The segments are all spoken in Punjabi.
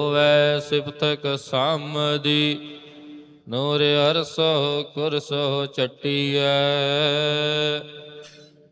ਹੋਵੈ ਸਿਫਤਕ ਸਾਮਦੀ, ਨੂਰ ਅਰਸੋ ਕੁਰਸੋ ਚਟੀਐ।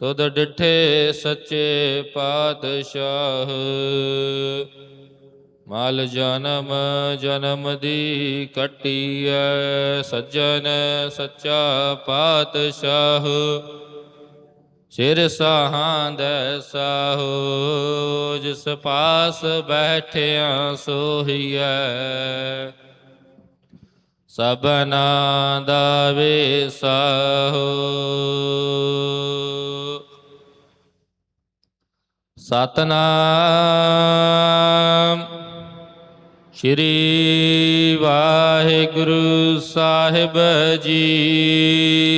ਤੁਧ ਡਿਠੇ ਸੱਚੇ ਪਾਤਸ਼ਾਹ, ਮਾਲ ਜਨਮ ਜਨਮ ਦੀ ਕਟੀਐ। ਸੱਜਣ ਸੱਚਾ ਪਾਤਸ਼ਾਹ ਸਿਰ ਸਾਹਾਂ ਸਾਹੋ, ਜਿਸ ਪਾਸ ਬੈਠਿਆ ਸੋਹੀਐ। ਸਭਨਾ ਦਾ ਵੇਸਾਹੋ ਸਤਨਾਮ ਸ਼੍ਰੀ ਵਾਹਿਗੁਰੂ ਸਾਹਿਬ ਜੀ।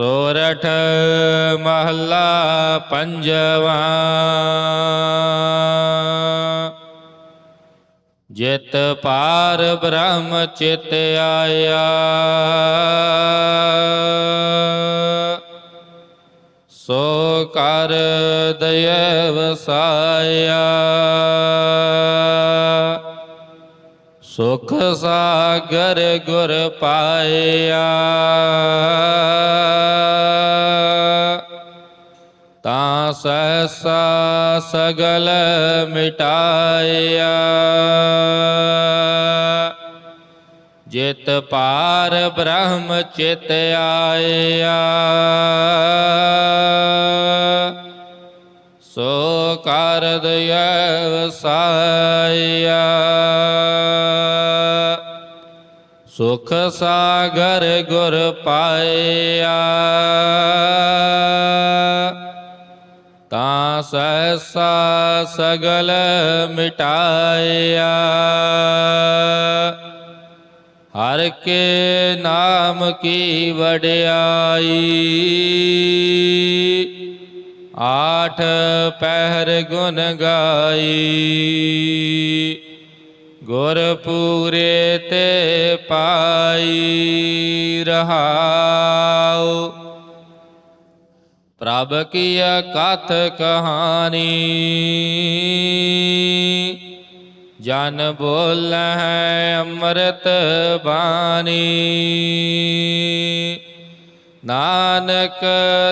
ਸੋਰਠ ਮਹੱਲਾ ਪੰਜਵਾ ਜਿਤ ਪਾਰ ਬ੍ਰਹਮ ਚਿਤ ਆਇਆ ਸੋ ਕਰ ਦਇ ਵਸਾਇਆ ਸੁਖ ਸਾਗਰ ਗੁਰ ਪਾਇਆ। ਤਾਂ ਸਹਸਾ ਸਗਲ ਮਿਟਾਇਆ। ਜਿਤ ਪਾਰ ਬ੍ਰਹਮ ਚਿਤ ਆਇਆ। ਸੋ ਕਰ ਦਇ ਵਸਾਇਆ ਸੁਖ ਸਾਗਰ ਗੁਰ ਪਾਇਆ। ਤਾਂ ਸਹਸਾ ਸਗਲ ਮਿਟਾਇਆ। ਹਰ ਕੇ ਨਾਮ ਕੀ ਵਡਿਆਈ। ਆਠ ਪਹਿਰ ਗੁਣ ਗਾਈ। ਗੁਰ ਪੂਰੇ ਤੇ ਪਾਈ ਰਹਾਉ। ਪ੍ਰਭ ਕੀ ਕਥ ਕਹਾਣੀ। ਜਨ ਬੋਲ ਹੈ ਅੰਮ੍ਰਿਤ ਬਾਣੀ। ਨਾਨਕ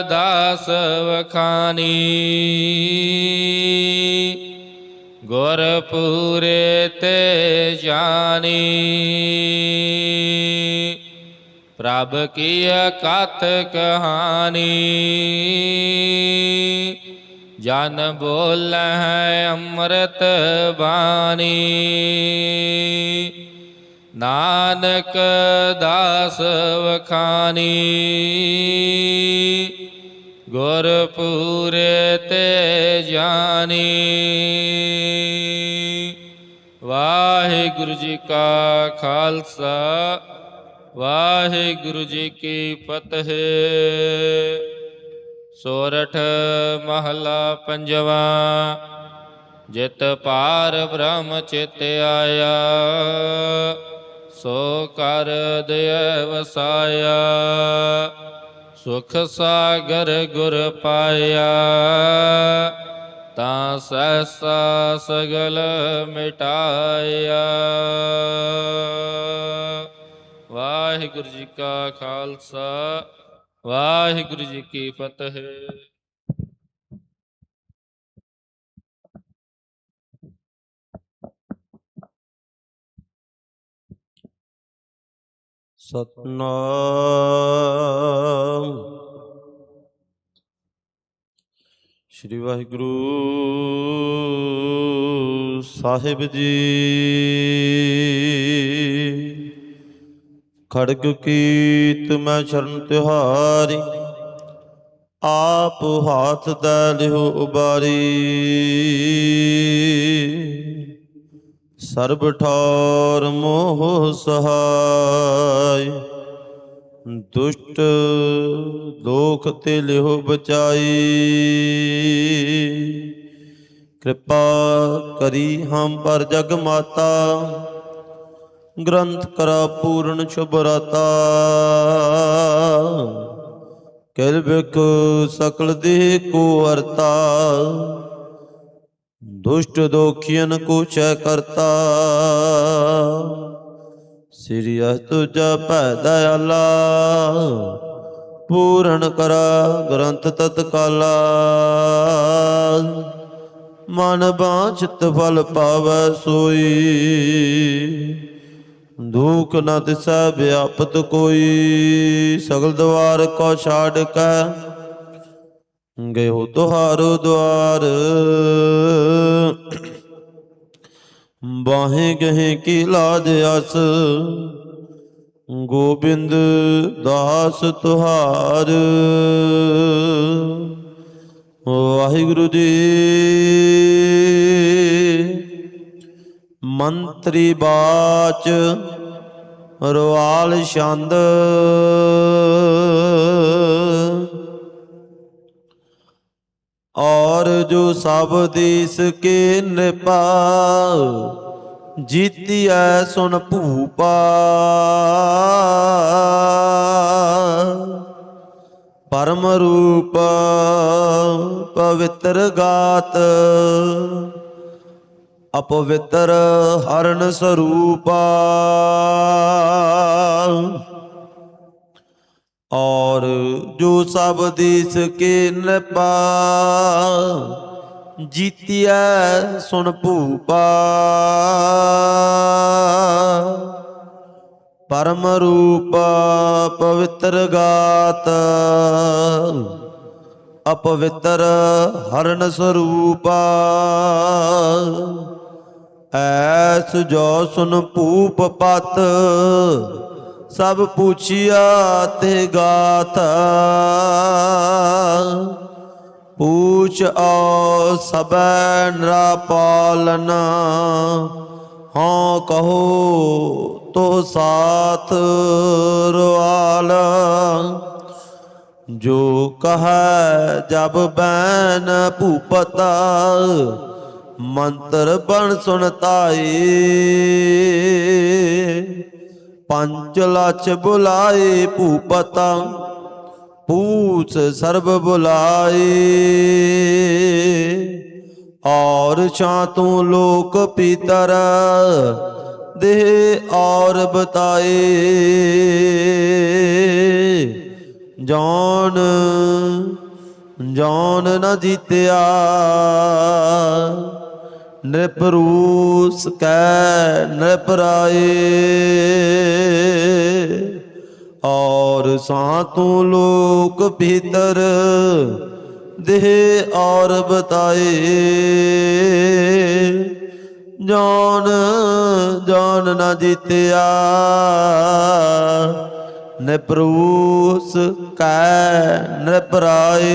ਦਾਸ ਵਖਾਨੀ ਗੁਰ ਪੂਰੇ ਤੇ ਜਾਣੀ। ਪ੍ਰਭ ਕੀ ਕਥ ਕਹਾਣੀ। ਜਨ ਬੋਲ ਹੈ ਅੰਮ੍ਰਿਤ ਬਾਣੀ। ਨਾਨਕ ਦਾਸ ਵਖਾਨੀ ਗੁਰ ਪੂਰੇ ਤੇ ਜਾਣੀ। ਵਾਹਿਗੁਰੂ ਜੀ ਕਾ ਖਾਲਸਾ, ਵਾਹਿਗੁਰੂ ਜੀ ਕੀ ਫਤਿਹ। ਸੋਰਠ ਮਹਲਾ ਪੰਜਵਾ, ਜਿਤ ਪਾਰ ਬ੍ਰਹਮ ਚਿਤ ਆਇਆ। ਸੋ ਕਰ ਦਇ ਵਸਾਇਆ ਸੁਖ ਸਾਗਰ ਗੁਰ ਪਾਇਆ। ਤਾਂ ਸਹਸਾ ਸਗਲ ਮਿਟਾਇਆ। ਵਾਹਿਗੁਰੂ ਜੀ ਕਾ ਖਾਲਸਾ ਵਾਹਿਗੁਰੂ ਜੀ ਕੀ ਫਤਿਹ। ਸਤਨਾਮ ਸ੍ਰੀ ਵਾਹਿਗੁਰੂ ਸਾਹਿਬ ਜੀ। ਖੜਗ ਕੀਤ ਮੈਂ ਸ਼ਰਨ ਤਿਹਾਰੀ, ਆਪ ਹਾਥ ਦਾ ਲਿਓ ਉਬਾਰੀ। ਸਰਬ ਠੌਰ ਮੋਹ ਸਹਾਈ ਦੁਸ਼ਟ ਦੋਖ ਤੇ ਲਿਓ ਬਚਾਈ। ਕਿਰਪਾ ਕਰੀ ਹਮ ਪਰ ਜਗ ਮਾਤਾ। ਗ੍ਰੰਥ ਕਰਾ ਪੂਰਨ ਸ਼ੁਭ ਰਾਤਾ। ਕਿਲ ਬਿਕ ਸਕਲ ਦੇਹ ਕੋ ਅਰਤਾ। ਦੁਸ਼ਟ ਦੋਖੀਨ ਕੁਛੈ ਕਰਤਾ। ਸ੍ਰੀ ਅਸ ਤੁਜਾ ਭੈ ਦਇਆਲਾ ਪੂਰਨ ਕਰਾ ਗ੍ਰੰਥ ਤਤਕਾਲਾ। ਮਨ ਬਾਝਤ ਫਲ ਪਾਵੈ ਸੋਈ, ਦੁਖ ਨ ਦਿਸੈ ਵਿਆਪਤ ਕੋਈ। ਸਗਲ ਦਵਾਰ ਕੋ ਛਾੜ ਕੈ ਗਇਓ ਤੁਹਾਰੋ ਦਵਾਰ ਬਾਹੇ ਗਹੇ ਕੀ ਲਾਜ ਅਸ ਗੋਬਿੰਦ ਦਾਸ ਤੁਹਾਰ। ਵਾਹਿਗੁਰੂ ਜੀ ਮੰਤਰੀ ਬਾਚ ਰਵਾਲ ਛੰਦ। ਔਰ ਜੋ ਸਭ ਦੇਸ ਕੇ ਨਿਪਾ ਜੀਤੀਐ ਸੁਨ ਭੂਪਾ ਪਰਮ ਰੂਪ ਪਵਿੱਤਰ ਗਾਤ, ਅਪਵਿੱਤਰ ਹਰਨ ਸਰੂਪਾ। ਔਰ ਜੋ ਸਭ ਦੇਸ ਕੇ ਨਪਾ ਜੀਤਿਐ ਸੁਣ ਭੂਪਾ। ਪਰਮ ਰੂਪ ਪਵਿੱਤਰ ਗਾਤ। ਅਪਵਿੱਤਰ ਹਰਨ ਸਰੂਪਾ। ਐਸ ਜੋ ਸੁਨ ਭੂਪ ਪਤ। ਸਭ ਪੁੱਛਿਆ ਤੇ ਗਾਥ। ਪੂਛ ਔ ਸਬੈ ਨਰਾ ਪਾਲਨ। ਕਹੋ ਤੋ ਸਾਥ ਰਵਾਲ ਜੋ ਕਹੈ ਜਬ ਬੈਨ ਭੂਪਤਾ, ਮੰਤਰ ਬਣ ਸੁਣਤਾਈ ਪੰਚ ਲਛ ਬੁਲਾਏ ਭੂਪਤਾ, ਪੂਛ ਸਰਬ ਬੁਲਾਏ। ਔਰ ਛਾਂ ਤੂੰ ਲੋਕ ਪਿਤਰ, ਦੇਹ ਔਰ ਬਤਾਏ। ਜੌਨ ਜੌਨ ਨਾ ਜੀਤਿਆ। ਨਿਰਪਰੂਸ ਕੈ ਨਿਰਪਰਾਏ ਔਰ ਸਾਤੋਂ ਲੋਕ ਭੀਤਰ ਦੇਹ ਔਰ ਬਤਾਏ। ਜਾਨ, ਜੌਨ ਨ ਜੀਤਿਆ ਨਿਪਰੂਸ ਕੈ ਨਿਪਰਾਏ